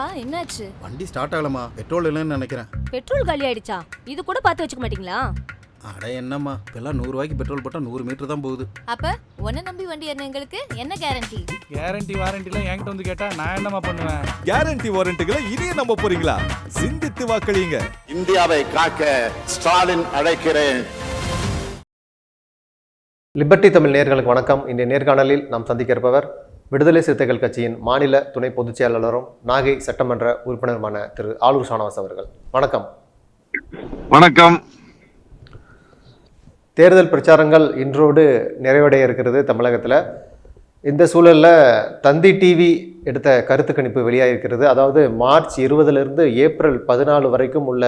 ஏன்பா என்னாச்சு? வண்டி ஸ்டார்ட் ஆகலமா பெட்ரோல் இல்லைன்னு நினைக்கிறேன். பெட்ரோல் காலி ஆயிடுச்சா? இது கூட பார்த்து வச்சுக்க மாட்டீங்களா? அட என்னம்மா இப்பெல்லாம் நூறுரூவாய்க்கு பெட்ரோல் போட்டால் நூறு மீட்டர் தான் போகுது. அப்ப உன்னை நம்பி வண்டி என்ன எங்களுக்கு என்ன கேரண்டி கேரண்டி வாரண்டிலாம் என்கிட்ட வந்து கேட்டா நான் என்னமா பண்ணுவேன்? கேரண்டி வாரண்ட்டுகளை இனியே நம்ப போறீங்களா? சிந்தித்து வாக்களியுங்க. இந்தியாவை காக்க ஸ்டாலின் அழைக்கிறேன். லிபர்டி தமிழ் நேர்களுக்கு வணக்கம். இன்றைய நேர்காணலில் நாம் சந்திக்க இருப்பவர் விடுதலை சிறுத்தைகள் கட்சியின் மாநில துணை பொதுச் செயலாளரும் நாகை சட்டமன்ற உறுப்பினருமான திரு ஆலூர் ஷானவாஸ் அவர்கள். வணக்கம். வணக்கம். தேர்தல் பிரச்சாரங்கள் இன்றோடு நிறைவடைய இருக்கிறது தமிழகத்தில். இந்த சூழலில் தந்தி டிவி எடுத்த கருத்து கணிப்பு வெளியாகிருக்கிறது அதாவது மார்ச் இருபதுலேருந்து ஏப்ரல் பதினாலு வரைக்கும் உள்ள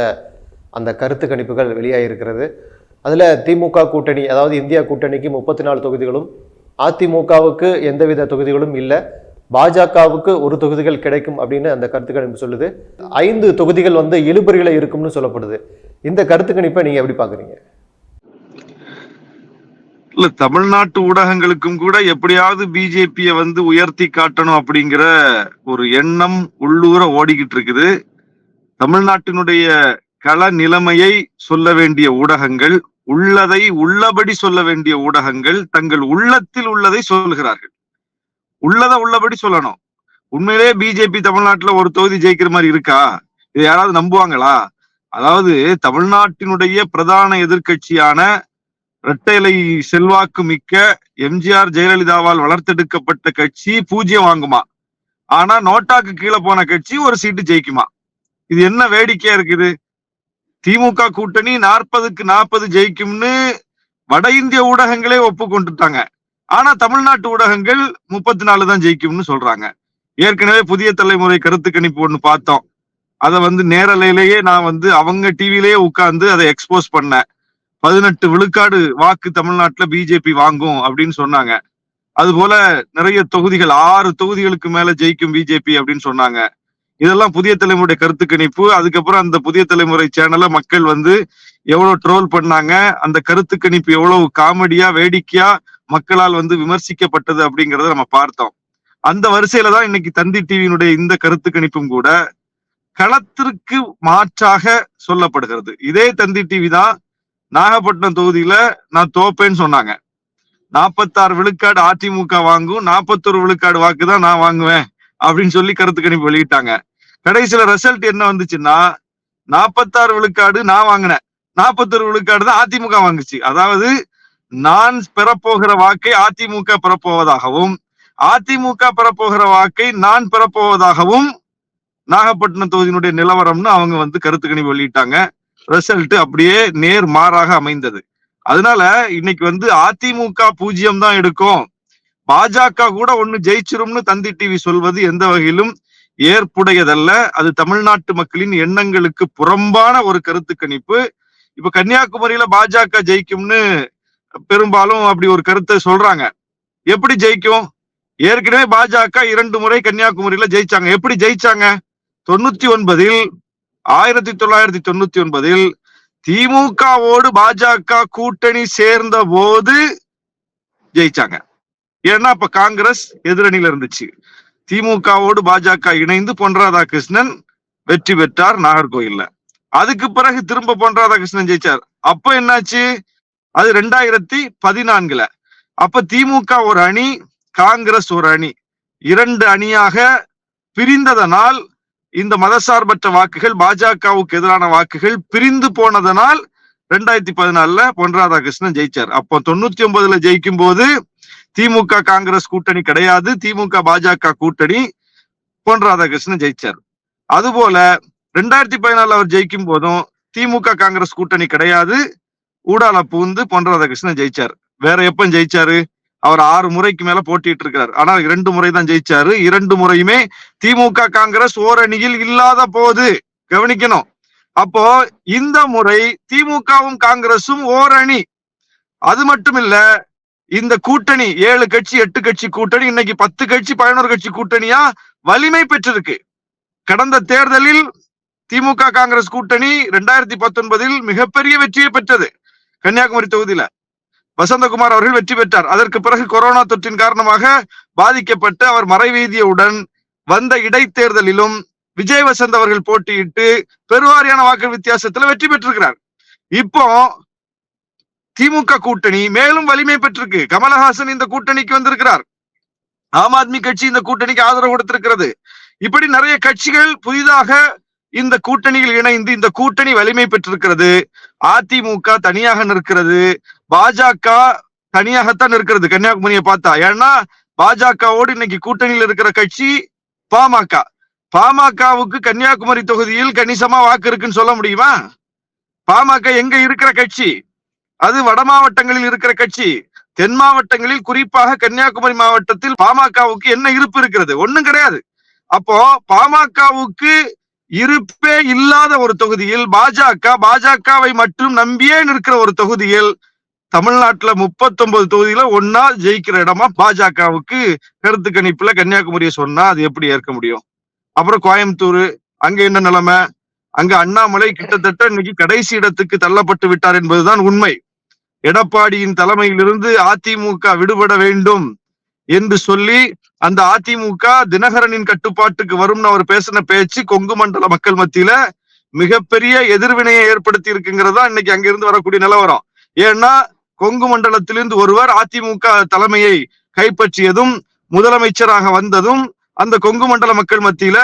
அந்த கருத்து கணிப்புகள் வெளியாகிருக்கிறது அதில் திமுக கூட்டணி அதாவது இந்தியா கூட்டணிக்கு முப்பத்தி நாலு தொகுதிகளும் அதிமுகவுக்கு எந்தவித தொகுதிகளும் இல்லை. பாஜகவுக்கு ஒரு தொகுதிகள் கிடைக்கும் அப்படின்னு அந்த கருத்து கணிப்பு சொல்லுது. ஐந்து தொகுதிகள் வந்து இழுபறியில் இருக்கும்னு சொல்லப்படுது. இந்த கருத்து கணிப்பை நீங்கள் எப்படி பார்க்குறீங்க இல்ல தமிழ்நாட்டு ஊடகங்களுக்கும் கூட எப்படியாவது பிஜேபிய வந்து உயர்த்தி காட்டணும் அப்படிங்கிற ஒரு எண்ணம் உள்ளூர ஓடிக்கிட்டு இருக்குது. தமிழ்நாட்டினுடைய கள நிலைமையை சொல்ல வேண்டிய ஊடகங்கள் உள்ளதை உள்ளபடி சொல்ல வேண்டிய ஊடகங்கள் தங்கள் உள்ளத்தில் உள்ளதை சொல்லுகிறார்கள் உள்ளதை உள்ளபடி சொல்லணும். உண்மையிலேயே பிஜேபி தமிழ்நாட்டுல ஒரு தொகுதி ஜெயிக்கிற மாதிரி இருக்கா? இதை யாராவது நம்புவாங்களா? அதாவது தமிழ்நாட்டினுடைய பிரதான எதிர்க்கட்சியான இரட்டைலை செல்வாக்கு மிக்க எம்ஜிஆர் ஜெயலலிதாவால் வளர்த்தெடுக்கப்பட்ட கட்சி பூஜ்யம் வாங்குமா? ஆனா நோட்டாக்கு கீழே போன கட்சி ஒரு சீட்டு ஜெயிக்குமா? இது என்ன வேடிக்கையா இருக்குது? திமுக கூட்டணி நாற்பதுக்கு நாற்பது ஜெயிக்கும்னு வட இந்திய ஊடகங்களே ஒப்புக்கொண்டுட்டாங்க. ஆனா தமிழ்நாட்டு ஊடகங்கள் முப்பத்தி நாலு தான் ஜெயிக்கும்னு சொல்றாங்க. ஏற்கனவே புதிய தலைமுறை கருத்து கணிப்பு ஒண்ணு பார்த்தோம். அதை வந்து நேரலையிலேயே நான் வந்து அவங்க டிவிலேயே உட்கார்ந்து அதை எக்ஸ்போஸ் பண்ணேன். பதினெட்டு விழுக்காடு வாக்கு தமிழ்நாட்டுல பிஜேபி வாங்கும் அப்படின்னு சொன்னாங்க. அது போல நிறைய தொகுதிகள் ஆறு தொகுதிகளுக்கு மேல ஜெயிக்கும் பிஜேபி அப்படின்னு சொன்னாங்க. இதெல்லாம் புதிய தலைமுறை கருத்து கணிப்பு அதுக்கப்புறம் அந்த புதிய தலைமுறை சேனலை மக்கள் வந்து எவ்வளவு ட்ரோல் பண்ணாங்க அந்த கருத்து கணிப்பு எவ்வளவு காமெடியா வேடிக்கையா மக்களால் வந்து விமர்சிக்கப்பட்டது அப்படிங்கறத நம்ம பார்த்தோம். அந்த வரிசையில தான் இன்னைக்கு தந்தி டிவியினுடைய இந்த கருத்து கணிப்பும் கூட களத்திற்கு மாற்றாக சொல்லப்படுகிறது. இதே தந்தி டிவி தான் நாகப்பட்டினம் தொகுதியில நான் தோப்பேன்னு சொன்னாங்க. நாற்பத்தாறு விழுக்காடு அதிமுக வாங்கும் நாற்பத்தொரு விழுக்காடு வாக்கு தான் நான் வாங்குவேன். அப்படின்னு சொல்லி கருத்து கணிப்பு வெளியிட்டாங்க. கடைசியில ரிசல்ட் என்ன வந்துச்சுன்னா நாற்பத்தாறு விழுக்காடு நான் வாங்கினேன். நாற்பத்தொரு விழுக்காடு தான் அதிமுக வாங்குச்சு. அதாவது நான் பெறப்போகிற வாக்கை அதிமுக பெறப்போவதாகவும் அதிமுக பெறப்போகிற வாக்கை நான் பெறப்போவதாகவும் நாகப்பட்டினம் தொகுதியினுடைய நிலவரம்னு அவங்க வந்து கருத்து கணிப்பு வெளியிட்டாங்க. ரிசல்ட் அப்படியே நேர் மாறாக அமைந்தது. அதனால இன்னைக்கு வந்து அதிமுக பூஜ்ஜியம் தான் எடுக்கும். பாஜக கூட ஒண்ணு ஜெயிச்சிரும்னு தந்தி டிவி சொல்வது எந்த வகையிலும் ஏற்புடையதல்ல. அது தமிழ்நாட்டு மக்களின் எண்ணங்களுக்கு புறம்பான ஒரு கருத்து கணிப்பு. இப்ப கன்னியாகுமரியில பாஜக ஜெயிக்கும்னு பெரும்பாலும் அப்படி ஒரு கருத்தை சொல்றாங்க. எப்படி ஜெயிக்கும்? ஏற்கனவே பாஜக இரண்டு முறை கன்னியாகுமரியில ஜெயிச்சாங்க. எப்படி ஜெயிச்சாங்க? தொண்ணூத்தி ஒன்பதில் ஆயிரத்தி தொள்ளாயிரத்தி தொண்ணூத்தி ஒன்பதில் திமுகவோடு பாஜக கூட்டணி சேர்ந்த போது ஜெயிச்சாங்க. ஏன்னா அப்ப காங்கிரஸ் எதிரணியில இருந்துச்சு. திமுகவோடு பாஜக இணைந்து பொன் ராதாகிருஷ்ணன் வெற்றி பெற்றார் நாகர்கோயில்ல அதுக்கு பிறகு திரும்ப பொன் ராதாகிருஷ்ணன் ஜெயிச்சார். அப்ப என்னாச்சு? அது ரெண்டாயிரத்தி பதினான்குல. அப்ப திமுக ஒரு அணி காங்கிரஸ் ஒரு அணி. இரண்டு அணியாக பிரிந்ததனால் இந்த மதசார்பற்ற வாக்குகள் பாஜகவுக்கு எதிரான வாக்குகள் பிரிந்து போனதனால் ரெண்டாயிரத்தி பதினாலுல பொன் ராதாகிருஷ்ணன் ஜெயிச்சார். அப்போ தொண்ணூத்தி ஒன்பதுல ஜெயிக்கும் போது திமுக காங்கிரஸ் கூட்டணி கிடையாது. திமுக பாஜக கூட்டணி பொன் ராதாகிருஷ்ணன் ஜெயிச்சார். அதுபோல ரெண்டாயிரத்தி பதினாலுல அவர் ஜெயிக்கும் போதும் திமுக காங்கிரஸ் கூட்டணி கிடையாது. ஊடால பூந்து பொன் ராதாகிருஷ்ணன் ஜெயிச்சார். வேற எப்ப ஜெயிச்சாரு? அவர் ஆறு முறைக்கு மேல போட்டிட்டு இருக்காரு. ஆனா இரண்டு முறை தான் ஜெயிச்சாரு. இரண்டு முறையுமே திமுக காங்கிரஸ் ஓரணியில் இல்லாத போது கவனிக்கணும். அப்போ இந்த முறை திமுகவும் காங்கிரசும் ஓரணி. அது மட்டும் இல்ல இந்த கூட்டணி ஏழு கட்சி எட்டு கட்சி கூட்டணி இன்னைக்கு பத்து கட்சி பதினோரு கட்சி கூட்டணியா வலிமை பெற்றிருக்கு. கடந்த தேர்தலில் திமுக காங்கிரஸ் கூட்டணி ரெண்டாயிரத்தி பத்தொன்பதில் மிகப்பெரிய வெற்றியை பெற்றது கன்னியாகுமரி தொகுதியில. வசந்தகுமார் அவர்கள் வெற்றி பெற்றார். அதற்கு பிறகு கொரோனா தொற்றின் காரணமாக பாதிக்கப்பட்டு அவர் மறைவீதியவுடன் வந்த இடைத்தேர்தலிலும் விஜய் வசந்த் அவர்கள் போட்டியிட்டு பெருவாரியான வாக்கு வித்தியாசத்துல வெற்றி பெற்றிருக்கிறார். இப்போ திமுக கூட்டணி மேலும் வலிமை பெற்றிருக்கு. கமலஹாசன் இந்த கூட்டணிக்கு வந்திருக்கிறார். ஆம் ஆத்மி கட்சி இந்த கூட்டணிக்கு ஆதரவு கொடுத்திருக்கிறது. இப்படி நிறைய கட்சிகள் புதிதாக இந்த கூட்டணியில் இணைந்து இந்த கூட்டணி வலிமை பெற்றிருக்கிறது. அதிமுக தனியாக நிற்கிறது. பாஜக தனியாகத்தான் இருக்கிறது கன்னியாகுமரியை பார்த்தா. ஏன்னா பாஜகவோடு இன்னைக்கு கூட்டணியில் இருக்கிற கட்சி பாமக. பாமகவுக்கு கன்னியாகுமரி தொகுதியில் கணிசமா வாக்கு இருக்குன்னு சொல்ல முடியுமா? பாமக எங்க இருக்கிற கட்சி? அது வட மாவட்டங்களில் இருக்கிற கட்சி. தென் மாவட்டங்களில் குறிப்பாக கன்னியாகுமரி மாவட்டத்தில் பாமகவுக்கு என்ன இருப்பு இருக்கிறது? ஒண்ணும் கிடையாது. அப்போ பாமகவுக்கு இருப்பே இல்லாத ஒரு தொகுதியில் பாஜக பாஜகவை மட்டும் நம்பியே நிற்கிற ஒரு தொகுதியில் தமிழ்நாட்டுல முப்பத்தொன்பது தொகுதியில ஒன்னா ஜெயிக்கிற இடமா பாஜகவுக்கு கருத்து கணிப்புல கன்னியாகுமரியை சொன்னா அது எப்படி ஏற்க முடியும்? அப்புறம் கோயம்புத்தூர் அங்க என்ன நிலைமை? அங்க அண்ணாமலை கிட்டத்தட்ட இன்னைக்கு கடைசி இடத்துக்கு தள்ளப்பட்டு விட்டார் என்பதுதான் உண்மை. எடப்பாடியின் தலைமையிலிருந்து அதிமுக விடுபட வேண்டும் என்று சொல்லி அந்த அதிமுக தினகரனின் கட்டுப்பாட்டுக்கு வரும்னு அவர் பேசின பேச்சு கொங்கு மண்டல மக்கள் மத்தியில மிகப்பெரிய எதிர்வினையை ஏற்படுத்தி இருக்குங்கிறதா இன்னைக்கு அங்கிருந்து வரக்கூடிய நிலவரம். ஏன்னா கொங்கு மண்டலத்திலிருந்து ஒருவர் அதிமுக தலைமையை கைப்பற்றியதும் முதலமைச்சராக வந்ததும் அந்த கொங்கு மண்டல மக்கள் மத்தியில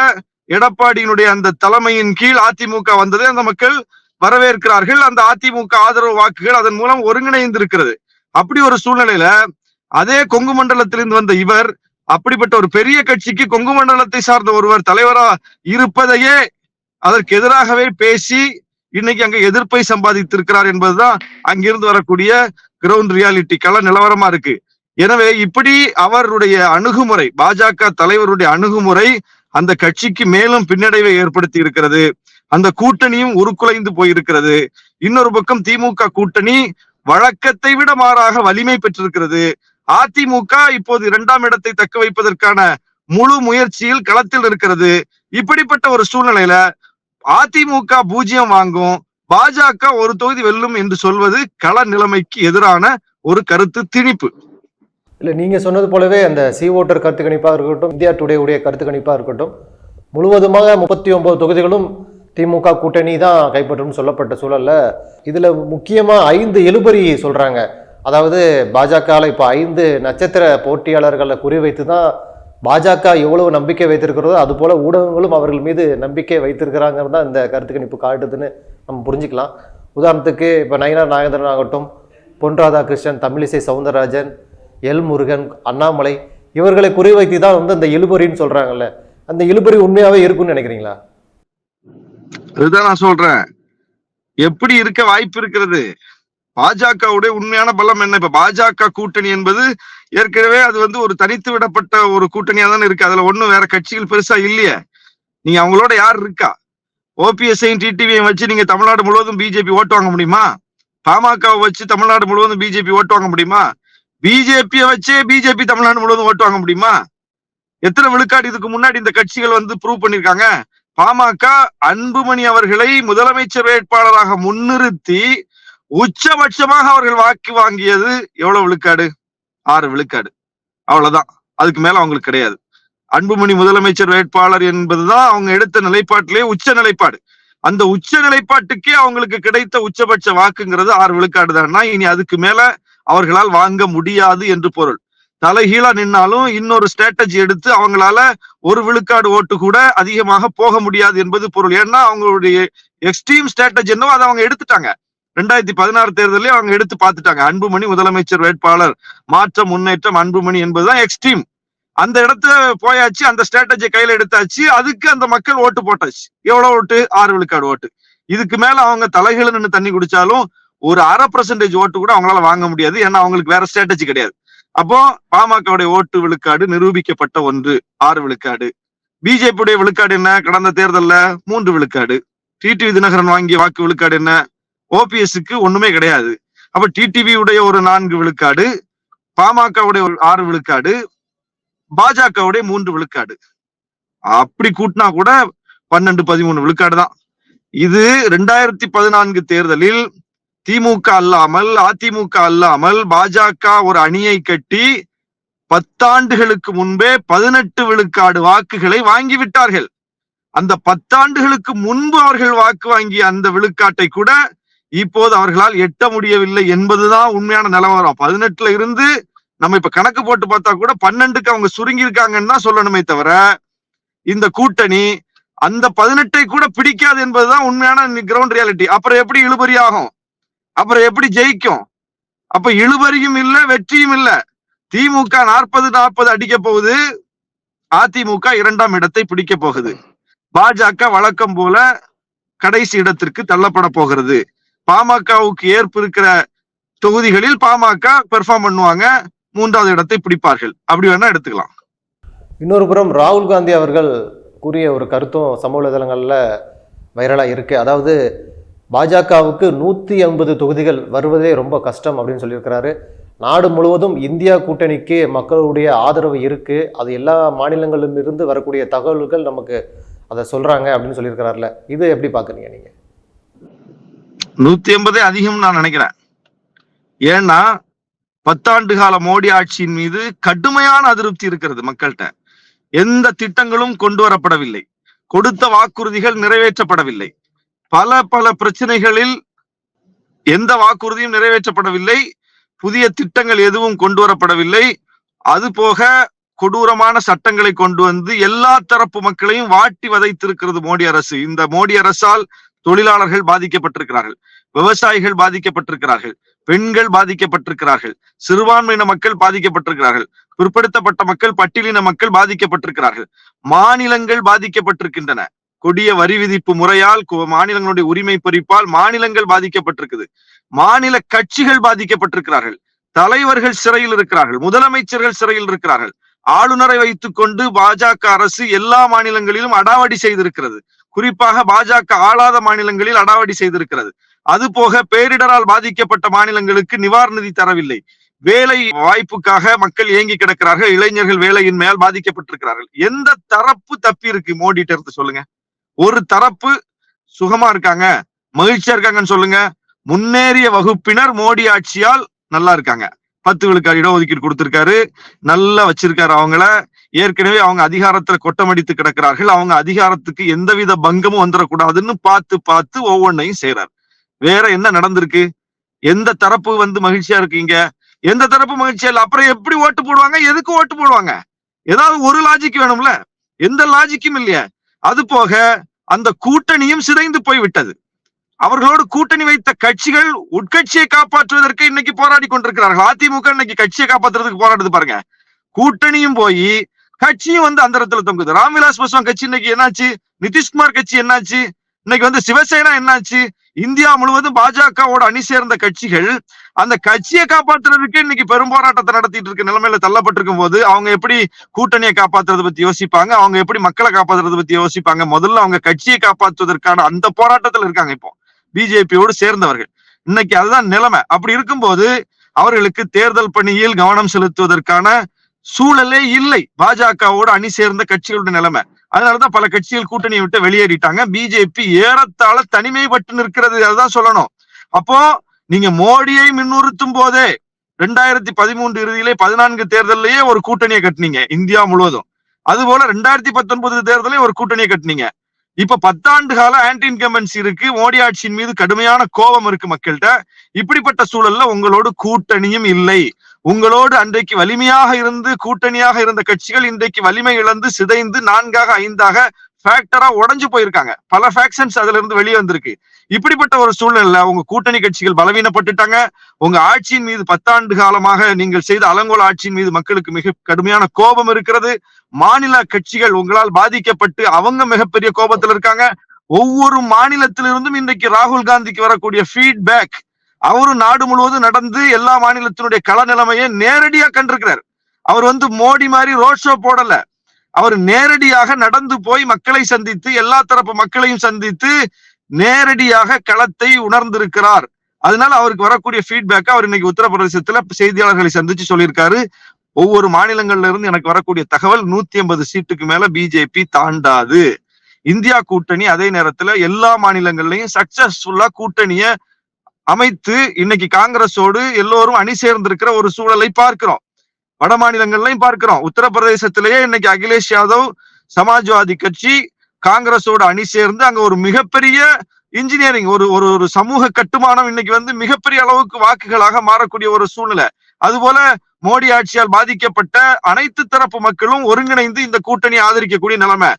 எடப்பாடியினுடைய அந்த தலைமையின் கீழ் அதிமுக வந்தது அந்த மக்கள் வரவேற்கிறார்கள். அந்த அதிமுக ஆதரவு வாக்குகள் அதன் மூலம் ஒருங்கிணைந்திருக்கிறது. அப்படி ஒரு சூழ்நிலையில அதே கொங்கு மண்டலத்திலிருந்து வந்த இவர் அப்படிப்பட்ட ஒரு பெரிய கட்சிக்கு கொங்கு மண்டலத்தை சார்ந்த ஒருவர் தலைவரா இருப்பதையே அதற்கு எதிராகவே பேசி இன்னைக்கு அங்க எதிர்ப்பை சம்பாதித்திருக்கிறார் என்பதுதான் அங்கிருந்து வரக்கூடிய கிரவுண்ட் ரியாலிட்டி கள நிலவரமா இருக்கு. எனவே இப்படி அவருடைய அணுகுமுறை பாஜக தலைவருடைய அணுகுமுறை அந்த கட்சிக்கு மேலும் பின்னடைவை ஏற்படுத்தி இருக்கிறது. அந்த கூட்டணியும் உருக்குலைந்து போயிருக்கிறது. இன்னொரு பக்கம் திமுக கூட்டணி வழக்கத்தை விட மாறாக வலிமை பெற்றிருக்கிறது. அதிமுக இப்போது இரண்டாம் இடத்தை தக்க வைப்பதற்கான முழு முயற்சியில் களத்தில் இருக்கிறது. இப்படிப்பட்ட ஒரு சூழ்நிலையில அதிமுக பூஜ்ஜியம் வாங்கும் பாஜக ஒரு தொகுதி வெல்லும் என்று சொல்வது கள நிலைமைக்கு எதிரான ஒரு கருத்து திணிப்பு. இல்லை நீங்கள் சொன்னது போலவே அந்த சி ஓட்டர் கருத்து கணிப்பாக இருக்கட்டும் இந்தியா டுடே உடைய கருத்து கணிப்பாக இருக்கட்டும் முழுவதுமாக முப்பத்தி ஒம்பது தொகுதிகளும் திமுக கூட்டணி தான் கைப்பற்றும் சொல்லப்பட்ட சூழலில் இதில் முக்கியமாக ஐந்து எழுபறி சொல்கிறாங்க அதாவது பாஜகவில் இப்போ ஐந்து நட்சத்திர போட்டியாளர்களை குறிவைத்து தான் பாஜக எவ்வளவு நம்பிக்கை வைத்திருக்கிறதோ அதுபோல் ஊடகங்களும் அவர்கள் மீது நம்பிக்கை வைத்திருக்கிறாங்கிறது தான் இந்த கருத்து கணிப்பு காட்டுதுன்னு நம்ம புரிஞ்சுக்கலாம். உதாரணத்துக்கு இப்போ நயினார் நாகேந்திரன் ஆகட்டும் பொன் ராதாகிருஷ்ணன் தமிழிசை சவுந்தரராஜன் எல் முருகன் அண்ணாமலை இவர்களை குறிவைத்து தான் வந்து அந்த இழுபறின்னு சொல்றாங்கல்ல. அந்த இழுபறி உண்மையாவே இருக்கும்னு நினைக்கிறீங்களா? அதுதான் நான் சொல்றேன். எப்படி இருக்க வாய்ப்பு இருக்கிறது? பாஜகவுடைய உண்மையான பலம் என்ன? இப்ப பாஜக கூட்டணி என்பது ஏற்கனவே அது வந்து ஒரு தனித்து விடப்பட்ட ஒரு கூட்டணியா தானே இருக்கு. அதுல ஒண்ணும் வேற கட்சிகள் பெருசா இல்லையே. நீங்க அவங்களோட யார் இருக்கா? ஓபிஎஸ்ஐயும் டிடிவியும் வச்சு நீங்க தமிழ்நாடு முழுவதும் பிஜேபி ஓட்டு வாங்க முடியுமா? பாமகவை வச்சு தமிழ்நாடு முழுவதும் பிஜேபி ஓட்டு வாங்க முடியுமா? பிஜேபியை வச்சே பிஜேபி தமிழ்நாடு முழுவதும் ஓட்டு வாங்க முடியுமா? எத்தனை விழுக்காடு இதுக்கு முன்னாடி இந்த கட்சிகள் வந்து ப்ரூவ் பண்ணிருக்காங்க பாமக அன்புமணி அவர்களை முதலமைச்சர் வேட்பாளராக முன்னிறுத்தி உச்சபட்சமாக அவர்கள் வாக்கு வாங்கியது எவ்வளவு விழுக்காடு? ஆறு விழுக்காடு. அவ்வளவுதான். அதுக்கு மேல அவங்களுக்கு கிடையாது. அன்புமணி முதலமைச்சர் வேட்பாளர் என்பதுதான் அவங்க எடுத்த நிலைப்பாட்டிலே உச்ச நிலைப்பாடு. அந்த உச்ச நிலைப்பாட்டுக்கே அவங்களுக்கு கிடைத்த உச்சபட்ச வாக்குங்கிறது ஆறு விழுக்காடு தான்னா இனி அதுக்கு மேல அவர்களால் வாங்க முடியாது என்று பொருள். தலைகீழா நின்னாலும் இன்னொரு ஸ்ட்ராட்டஜி எடுத்து அவங்களால ஒரு விழுக்காடு ஓட்டு கூட அதிகமாக போக முடியாது என்பது பொருள். ஏன்னா அவங்களுடைய எக்ஸ்ட்ரீம் ஸ்ட்ராட்டஜி என்னவோ அதை அவங்க எடுத்துட்டாங்க. ரெண்டாயிரத்தி பதினாறு தேர்தலையும் அவங்க எடுத்து பார்த்துட்டாங்க. அன்புமணி முதலமைச்சர் வேட்பாளர் மாற்றம் முன்னேற்றம் அன்புமணி என்பதுதான் எக்ஸ்ட்ரீம் அந்த இடத்த போயாச்சு அந்த ஸ்ட்ராட்டஜி கையில எடுத்தாச்சு அதுக்கு அந்த மக்கள் ஓட்டு போட்டாச்சு. எவ்வளவு ஓட்டு? ஆறு விழுக்காடு ஓட்டு. இதுக்கு மேல அவங்க தலைகீழ நின்று தண்ணி குடிச்சாலும் ஒரு அரை பர்சன்டேஜ் ஓட்டு கூட அவங்களால வாங்க முடியாது. ஏன்னா அவங்களுக்கு வேற ஸ்ட்ராட்டஜி கிடையாது. அப்போ பாமகவுடைய ஓட்டு விழுக்காடு நிரூபிக்கப்பட்ட ஒன்று. ஆறு விழுக்காடு. பிஜேபியுடைய விழுக்காடு என்ன? கடந்த தேர்தல்ல மூன்று விழுக்காடு. டிடிவி தினகரன் வாங்கிய வாக்கு விழுக்காடு என்ன? ஓபிஎஸ்க்கு ஒண்ணுமே கிடையாது. அப்ப டிடிவி உடைய ஒரு நான்கு விழுக்காடு பாமகவுடைய ஒரு ஆறு விழுக்காடு பாஜகவுடைய மூன்று விழுக்காடு. அப்படி கூட்டினா கூட பன்னெண்டு பதிமூணு விழுக்காடு தான். இது ரெண்டாயிரத்தி பதினான்கு தேர்தலில் திமுக அல்லாமல் அதிமுக அல்லாமல் பாஜக ஒரு அணியை கட்டி பத்தாண்டுகளுக்கு முன்பே பதினெட்டு விழுக்காடு வாக்குகளை வாங்கி விட்டார்கள் அந்த பத்தாண்டுகளுக்கு முன்பு அவர்கள் வாக்கு வாங்கிய அந்த விழுக்காட்டை கூட இப்போது அவர்களால் எட்ட முடியவில்லை என்பதுதான் உண்மையான நிலவரம். பதினெட்டுல இருந்து நம்ம இப்ப கணக்கு போட்டு பார்த்தா கூட பன்னெண்டுக்கு அவங்க சுருங்கி இருக்காங்கன்னு தான் சொல்லணுமே தவிர இந்த கூட்டணி அந்த பதினெட்டை கூட பிடிக்காது என்பதுதான் உண்மையான கிரவுண்ட் ரியாலிட்டி அப்புறம் எப்படி இழுபறி ஆகும்? அப்புறம் எப்படி ஜெயிக்கும்? அப்ப இழுபறியும் இல்ல வெற்றியும் இல்ல. திமுக நாற்பது நாற்பது அடிக்க போகுது. அதிமுக இரண்டாம் இடத்தை பிடிக்க போகுது. பாஜக வழக்கம் போல கடைசி இடத்திற்கு தள்ளப்பட போகிறது. பாமகவுக்கு ஏற்பு இருக்கிற தொகுதிகளில் பாமக பெர்ஃபார்ம் பண்ணுவாங்க. மூன்றாவது இடத்தை பிடிப்பார்கள். அப்படி வேணா எடுத்துக்கலாம். இன்னொரு புறம் ராகுல் காந்தி அவர்கள் கூறிய ஒரு கருத்தும் சமூக வலைதளங்களில் வைரலாக இருக்கு. அதாவது பாஜகவுக்கு நூற்றி ஐம்பது தொகுதிகள் வருவதே ரொம்ப கஷ்டம் அப்படின்னு சொல்லியிருக்கிறாரு. நாடு முழுவதும் இந்தியா கூட்டணிக்கு மக்களுடைய ஆதரவு இருக்குது அது எல்லா மாநிலங்களிலும் இருந்து வரக்கூடிய தகவல்கள் நமக்கு அதை சொல்கிறாங்க அப்படின்னு சொல்லியிருக்கிறாருல. இது எப்படி பார்க்குறீங்க நீங்கள் நூற்றி எண்பதே அதிகம் நான் நினைக்கிறேன். ஏன்னா பத்தாண்டு கால மோடி ஆட்சியின் மீது கடுமையான அதிருப்தி இருக்கிறது மக்கள்கிட்ட. எந்த திட்டங்களும் கொண்டு வரப்படவில்லை. கொடுத்த வாக்குறுதிகள் நிறைவேற்றப்படவில்லை. பல பல பிரச்சனைகளில் எந்த வாக்குறுதியும் நிறைவேற்றப்படவில்லை. புதிய திட்டங்கள் எதுவும் கொண்டு வரப்படவில்லை அது போக கொடூரமான சட்டங்களை கொண்டு வந்து எல்லா தரப்பு மக்களையும் வாட்டி வதைத்திருக்கிறது மோடி அரசு. இந்த மோடி அரசால் தொழிலாளர்கள் பாதிக்கப்பட்டிருக்கிறார்கள் விவசாயிகள் பாதிக்கப்பட்டிருக்கிறார்கள் பெண்கள் பாதிக்கப்பட்டிருக்கிறார்கள் சிறுபான்மையின மக்கள் பாதிக்கப்பட்டிருக்கிறார்கள் பிற்படுத்தப்பட்ட மக்கள் பட்டியலின மக்கள் பாதிக்கப்பட்டிருக்கிறார்கள் மாநிலங்கள் பாதிக்கப்பட்டிருக்கின்றன. கொடிய வரி விதிப்பு முறையால் மாநிலங்களுடைய உரிமை பறிப்பால் மாநிலங்கள் பாதிக்கப்பட்டிருக்குது. மாநில கட்சிகள் பாதிக்கப்பட்டிருக்கிறார்கள். தலைவர்கள் சிறையில் இருக்கிறார்கள். முதலமைச்சர்கள் சிறையில் இருக்கிறார்கள். ஆளுநரை வைத்துக் கொண்டு பாஜக அரசு எல்லா மாநிலங்களிலும் அடாவடி செய்திருக்கிறது. குறிப்பாக பாஜக ஆளாத மாநிலங்களில் அடாவடி செய்திருக்கிறது. அது போக பேரிடரால் பாதிக்கப்பட்ட மாநிலங்களுக்கு நிவாரண நிதி தரவில்லை. வேலை வாய்ப்புக்காக மக்கள் ஏங்கி கிடக்கிறார்கள். இளைஞர்கள் வேலையின் மேல் பாதிக்கப்பட்டிருக்கிறார்கள். எந்த தரப்பு தப்பி இருக்கு மோடிட்ட இருந்து சொல்லுங்க. ஒரு தரப்பு சுகமா இருக்காங்க மகிழ்ச்சியா இருக்காங்கன்னு சொல்லுங்க. முன்னேறிய வகுப்பினர் மோடி ஆட்சியால் நல்லா இருக்காங்க. பத்து விழுக்காடு இடஒதுக்கீடு கொடுத்திருக்காரு. நல்லா வச்சிருக்காரு அவங்கள. ஏற்கனவே அவங்க அதிகாரத்துல கொட்டமடித்து கிடக்கிறார்கள். அவங்க அதிகாரத்துக்கு எந்தவித பங்கமும் வந்துடக்கூடாதுன்னு பார்த்து பார்த்து ஒவ்வொன்றையும் செய்யறாரு வேற என்ன நடந்திருக்கு? எந்த தரப்பு வந்து மகிழ்ச்சியா இருக்கீங்க எந்த தரப்பு மகிழ்ச்சியா இல்ல? அப்புறம் எப்படி ஓட்டு போடுவாங்க? எதுக்கு ஓட்டு போடுவாங்க? ஏதாவது ஒரு லாஜிக் வேணும்ல? எந்த லாஜிக்கும் இல்லையா. அது போக அந்த கூட்டணியும் சிதைந்து போய் விட்டது அவர்களோடு கூட்டணி வைத்த கட்சிகள் உட்கட்சியை காப்பாற்றுவதற்கு இன்னைக்கு போராடி கொண்டிருக்கிறார்கள். அதிமுக இன்னைக்கு கட்சியை காப்பாற்றுறதுக்கு போராடுது பாருங்க. கூட்டணியும் போய் கட்சியும் வந்து அந்த இடத்துல தொங்குது. ராம்விலாஸ் பாஸ்வான் கட்சி இன்னைக்கு என்னாச்சு? நிதிஷ்குமார் கட்சி என்னாச்சு? இன்னைக்கு வந்து சிவசேனா என்னாச்சு? இந்தியா முழுவதும் பாஜகவோட அணி சேர்ந்த கட்சிகள் அந்த கட்சியை காப்பாத்துறதுக்கு இன்னைக்கு பெரும் போராட்டத்தை நடத்திட்டு இருக்க நிலைமையில தள்ளப்பட்டிருக்கும் போது அவங்க எப்படி கூட்டணியை காப்பாத்துறதை பத்தி யோசிப்பாங்க? அவங்க எப்படி மக்களை காப்பாத்துறதை பத்தி யோசிப்பாங்க? முதல்ல அவங்க கட்சியை காப்பாற்றுவதற்கான அந்த போராட்டத்துல இருக்காங்க இப்போ பிஜேபியோடு சேர்ந்தவர்கள். இன்னைக்கு அதுதான் நிலைமை. அப்படி இருக்கும்போது அவர்களுக்கு தேர்தல் பணியில் கவனம் செலுத்துவதற்கான சூழலே இல்லை. பாஜகவோடு அணி சேர்ந்த கட்சிகளுடைய நிலைமை. அதனாலதான் பல கட்சிகள் கூட்டணியை விட்டு வெளியேறிட்டாங்க. பிஜேபி ஏறத்தாழ தனிமைப்பட்டு நிற்கிறது. அதுதான் சொல்லணும். அப்போ நீங்க மோடியை மின்னுறுத்தும் போதே ரெண்டாயிரத்தி பதிமூன்று இறுதியிலே பதினான்கு தேர்தலையே ஒரு கூட்டணியை கட்டினீங்க. இந்தியா முழுவதும். அதுபோல ரெண்டாயிரத்தி பத்தொன்பது தேர்தலையும் ஒரு கூட்டணியை கட்டினீங்க. இப்ப பத்தாண்டு கால ஆன்டி இன்கம்பன்சி இருக்கு. மோடி ஆட்சியின் மீது கடுமையான கோபம் இருக்கு மக்கள்கிட்ட. இப்படிப்பட்ட சூழல்ல உங்களோடு கூட்டணியும் இல்லை. உங்களோடு அன்றைக்கு வலிமையாக இருந்து கூட்டணியாக இருந்த கட்சிகள் இன்றைக்கு வலிமை இழந்து சிதைந்து நான்காக ஐந்தாக ஃபேக்டரா உடஞ்சு போயிருக்காங்க. பல ஃபேக்ஷன்ஸ் அதுல இருந்து வெளியே வந்திருக்கு. இப்படிப்பட்ட ஒரு சூழ்நிலை உங்க கூட்டணி கட்சிகள் பலவீனப்பட்டுட்டாங்க. உங்க ஆட்சியின் மீது பத்தாண்டு காலமாக நீங்கள் செய்த அலங்கோல ஆட்சியின் மீது மக்களுக்கு மிக கடுமையான கோபம் இருக்கிறது. மாநில கட்சிகள் உங்களால் பாதிக்கப்பட்டு அவங்க மிகப்பெரிய கோபத்துல இருக்காங்க. ஒவ்வொரு மாநிலத்திலிருந்தும் இன்றைக்கு ராகுல் காந்திக்கு வரக்கூடிய ஃபீட்பேக் அவரும் நாடு முழுவதும் நடந்து எல்லா மாநிலத்தினுடைய கள நிலைமையை நேரடியா கண்டிருக்கிறார். அவர் வந்து மோடி மாதிரி ரோட் ஷோ போடல. அவர் நேரடியாக நடந்து போய் மக்களை சந்தித்து எல்லா தரப்பு மக்களையும் சந்தித்து நேரடியாக களத்தை உணர்ந்திருக்கிறார். அதனால அவருக்கு வரக்கூடிய ஃபீட்பேக் அவர் இன்னைக்கு உத்தரப்பிரதேசத்துல செய்தியாளர்களை சந்திச்சு சொல்லியிருக்காரு. ஒவ்வொரு மாநிலங்கள்ல இருந்து எனக்கு வரக்கூடிய தகவல் நூத்தி ஐம்பது சீட்டுக்கு மேல பிஜேபி தாண்டாது. இந்தியா கூட்டணி அதே நேரத்துல எல்லா மாநிலங்கள்லயும் சக்சஸ்ஃபுல்லா கூட்டணிய அமைத்து இன்னைக்கு காங்கிரஸோடு எல்லோரும் அணி சேர்ந்திருக்கிற ஒரு சூழலை பார்க்கிறோம். வட மாநிலங்கள்லையும் பார்க்கிறோம். உத்தரப்பிரதேசத்திலேயே இன்னைக்கு அகிலேஷ் யாதவ் சமாஜ்வாதி கட்சி காங்கிரஸோட அணி சேர்ந்து அங்க ஒரு மிகப்பெரிய இன்ஜினியரிங் ஒரு ஒரு ஒரு சமூக கட்டுமானம் இன்னைக்கு வந்து மிகப்பெரிய அளவுக்கு வாக்குகளாக மாறக்கூடிய ஒரு சூழ்நிலை. அதுபோல மோடி ஆட்சியால் பாதிக்கப்பட்ட அனைத்து தரப்பு மக்களும் ஒருங்கிணைந்து இந்த கூட்டணி ஆதரிக்கக்கூடிய நிலைமை.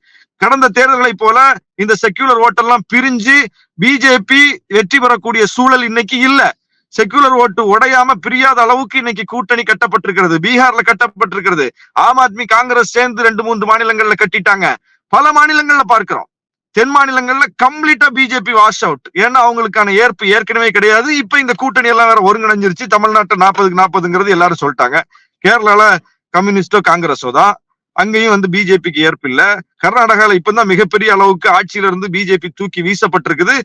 கடந்த தேர்தல்களை போல இந்த செக்யூலர் ஓட்டெல்லாம் பிரிஞ்சு பிஜேபி வெற்றி பெறக்கூடிய சூழல் இன்னைக்கு இல்லை. செக்குலர் ஓட்டு உடையாம பிரியாத அளவுக்கு இன்னைக்கு கூட்டணி கட்டப்பட்டிருக்கிறது. பீகார்ல கட்டப்பட்டிருக்கிறது. ஆம் ஆத்மி காங்கிரஸ் சேர்ந்து ரெண்டு மூன்று மாநிலங்கள்ல கட்டிட்டாங்க. பல மாநிலங்கள்ல பார்க்கிறோம். தென் மாநிலங்கள்ல கம்ப்ளீட்டா பிஜேபி வாஷ் அவுட் ஏன்னா அவங்களுக்கான ஏற்பு ஏற்கனவே கிடையாது. இப்ப இந்த கூட்டணி எல்லாம் வேற ஒருங்கிணைஞ்சிருச்சு. தமிழ்நாட்டை நாற்பதுக்கு நாற்பதுங்கிறது எல்லாரும் சொல்லிட்டாங்க. கேரளால கம்யூனிஸ்டோ காங்கிரஸோ தான். அங்கேயும் வந்து பிஜேபிக்கு ஏற்பு இல்ல. கர்நாடகால இப்பதான் மிகப்பெரிய அளவுக்கு ஆட்சியில இருந்து பிஜேபி தூக்கி வீசப்பட்டிருக்குது.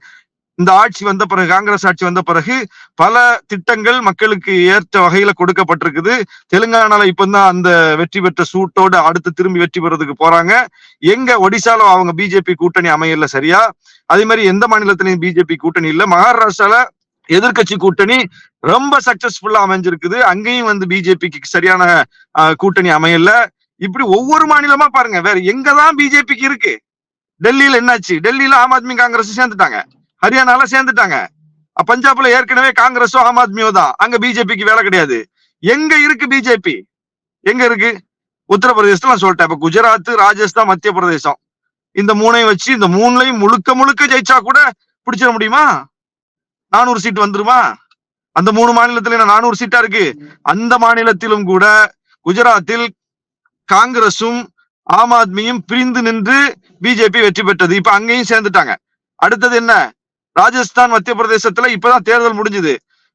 இந்த ஆட்சி வந்த பிறகு காங்கிரஸ் ஆட்சி வந்த பிறகு பல திட்டங்கள் மக்களுக்கு ஏற்ற வகையில கொடுக்கப்பட்டிருக்குது. தெலுங்கானால இப்பதான் அந்த வெற்றி பெற்ற சூட்டோட அடுத்து திரும்பி வெற்றி பெறதுக்கு போறாங்க. எங்க ஒடிசால அவங்க பிஜேபி கூட்டணி அமையல சரியா? அதே மாதிரி எந்த மாநிலத்திலையும் பிஜேபி கூட்டணி இல்ல. மகாராஷ்டிரால எதிர்க்கட்சி கூட்டணி ரொம்ப சக்சஸ்ஃபுல்லா அமைஞ்சிருக்குது. அங்கேயும் வந்து பிஜேபிக்கு சரியான கூட்டணி அமையல. இப்படி ஒவ்வொரு மாநிலமா பாருங்க வேற எங்கதான் பிஜேபிக்கு இருக்கு? டெல்லியில என்னாச்சு? டெல்லியில ஆம் ஆத்மி காங்கிரஸ் சேர்ந்துட்டாங்க. ஹரியானால சேர்ந்துட்டாங்க. பஞ்சாப்ல ஏற்கனவே காங்கிரஸோ ஆம் ஆத்மியோ தான். அங்க பிஜேபிக்கு வேலை கிடையாது. எங்க இருக்கு பிஜேபி? எங்க இருக்கு? உத்தரப்பிரதேசத்துல நான் சொல்லிட்டேன். இப்ப குஜராத் ராஜஸ்தான் மத்திய பிரதேசம் இந்த மூணையும் வச்சு இந்த மூணுலையும் முழுக்க முழுக்க ஜெயிச்சா கூட பிடிச்சிட முடியுமா? நானூறு சீட் வந்துருமா? அந்த மூணு மாநிலத்துல நானூறு சீட்டா இருக்கு? அந்த மாநிலத்திலும் கூட குஜராத்தில் காங்கிரசும் ஆம் ஆத்மியும் பிரிந்து நின்று பிஜேபி வெற்றி பெற்றது. இப்ப அங்கேயும் சேர்ந்துட்டாங்க. அடுத்தது என்ன? ராஜஸ்தான் மத்திய பிரதேசத்துல இப்பதான் தேர்தல் முடிஞ்சது.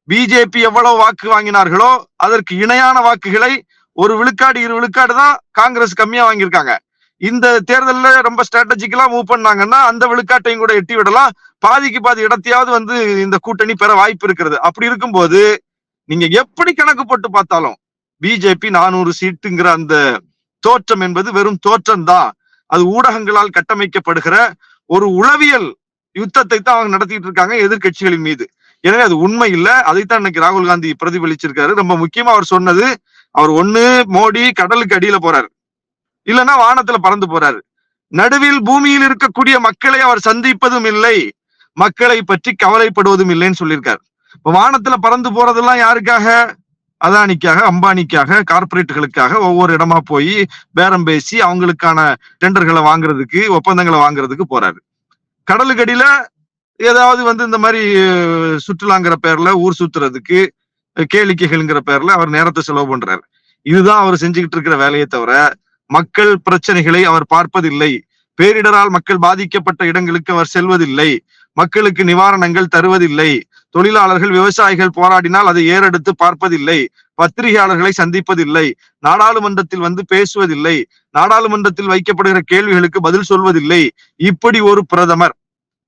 பிஜேபி எவ்வளவு வாக்கு வாங்கினார்களோ அதற்கு இணையான வாக்குகளை ஒரு விழுக்காடு இரு விழுக்காடு தான் காங்கிரஸ் கம்மியா வாங்கியிருக்காங்க. இந்த தேர்தல்ல ரொம்ப ஸ்ட்ராட்டஜிக்கலா மூவ் பண்ணாங்கன்னா அந்த விழுக்காட்டையும் கூட எட்டி விடலாம். பாதிக்கு பாதி இடத்தையாவது வந்து இந்த கூட்டணி பெற வாய்ப்பு இருக்கிறது. அப்படி இருக்கும்போது நீங்க எப்படி கணக்கு போட்டு பார்த்தாலும் பிஜேபி நானூறு சீட்டுங்கிற அந்த தோற்றம் என்பது வெறும் தோற்றம் தான் அது ஊடகங்களால் கட்டமைக்கப்படுகிற ஒரு உளவியல் யுத்தத்தை தான் அவங்க நடத்திட்டு இருக்காங்க எதிர்க்கட்சிகளின் மீது. எனவே அது உண்மை இல்லை. அதைத்தான் இன்னைக்கு ராகுல் காந்தி பிரதிபலிச்சிருக்காரு. ரொம்ப முக்கியமா அவர் சொன்னது அவர் ஒண்ணு மோடி கடலுக்கு அடியில போறாரு. இல்லைன்னா வானத்துல பறந்து போறாரு. நடுவில் பூமியில் இருக்கக்கூடிய மக்களை அவர் சந்திப்பதும் இல்லை. மக்களை பற்றி கவலைப்படுவதும் இல்லைன்னு சொல்லியிருக்காரு. இப்ப வானத்துல பறந்து போறதெல்லாம் யாருக்காக? அதானிக்காக அம்பானிக்காக கார்ப்பரேட்டுகளுக்காக ஒவ்வொரு இடமா போய் பேரம் பேசி அவங்களுக்கான டெண்டர்களை வாங்குறதுக்கு ஒப்பந்தங்களை வாங்குறதுக்கு போறாரு. கடலுக்கடியில ஏதாவது வந்து இந்த மாதிரி சுற்றுலாங்கிற பேர்ல ஊர் சுத்துறதுக்கு கேளிக்கைகள்ங்கிற பேர்ல அவர் நேரத்தை செலவு பண்றாரு. இதுதான் அவர் செஞ்சுக்கிட்டு இருக்கிற வேலையை தவிர மக்கள் பிரச்சனைகளை அவர் பார்ப்பதில்லை. பேரிடரால் மக்கள் பாதிக்கப்பட்ட இடங்களுக்கு அவர் செல்வதில்லை. மக்களுக்கு நிவாரணங்கள் தருவதில்லை. தொழிலாளர்கள் விவசாயிகள் போராடினால் அதை ஏறெடுத்து பார்ப்பதில்லை. பத்திரிகையாளர்களை சந்திப்பதில்லை. நாடாளுமன்றத்தில் வந்து பேசுவதில்லை. நாடாளுமன்றத்தில் வைக்கப்படுகிற கேள்விகளுக்கு பதில் சொல்வதில்லை. இப்படி ஒரு பிரதமர்.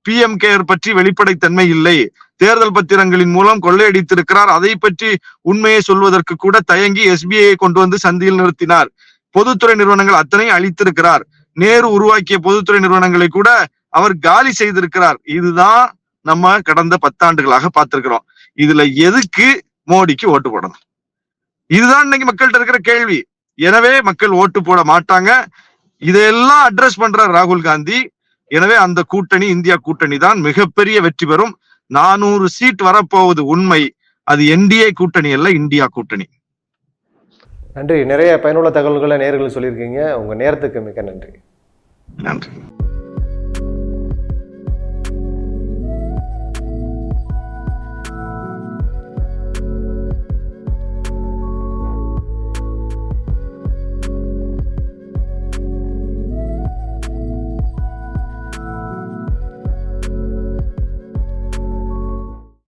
பி எம் கேர் பற்றி வெளிப்படைத்தன்மை இல்லை. தேர்தல் பத்திரங்களின் மூலம் கொள்ளையடித்திருக்கிறார். அதை பற்றி உண்மையை சொல்வதற்கு கூட தயங்கி எஸ்பிஐ கொண்டு வந்து சந்தியில் நிறுத்தினார். பொதுத்துறை நிறுவனங்கள் அத்தனை அழித்திருக்கிறார். நேரு உருவாக்கிய பொதுத்துறை நிறுவனங்களை கூட அவர் காலி செய்திருக்கிறார். இதுதான் நம்ம கடந்த பத்தாண்டுகளாக பார்த்திருக்கிறோம். இதுல எதுக்கு மோடிக்கு ஓட்டு போடணும்? இதுதான் இன்னைக்கு மக்கள்கிட்ட இருக்கிற கேள்வி. எனவே மக்கள் ஓட்டு போட மாட்டாங்க. இதையெல்லாம் அட்ரஸ் பண்றார் ராகுல் காந்தி. எனவே அந்த கூட்டணி இந்தியா கூட்டணி தான் மிகப்பெரிய வெற்றி பெறும். நானூறு சீட் வரப்போவது உண்மை. அது என்டிஏ கூட்டணி அல்ல இந்தியா கூட்டணி. நன்றி. நிறைய பயனுள்ள தகவல்களை நேர்கள் சொல்லியிருக்கீங்க. உங்கள் நேரத்துக்கு மிக்க நன்றி. நன்றி.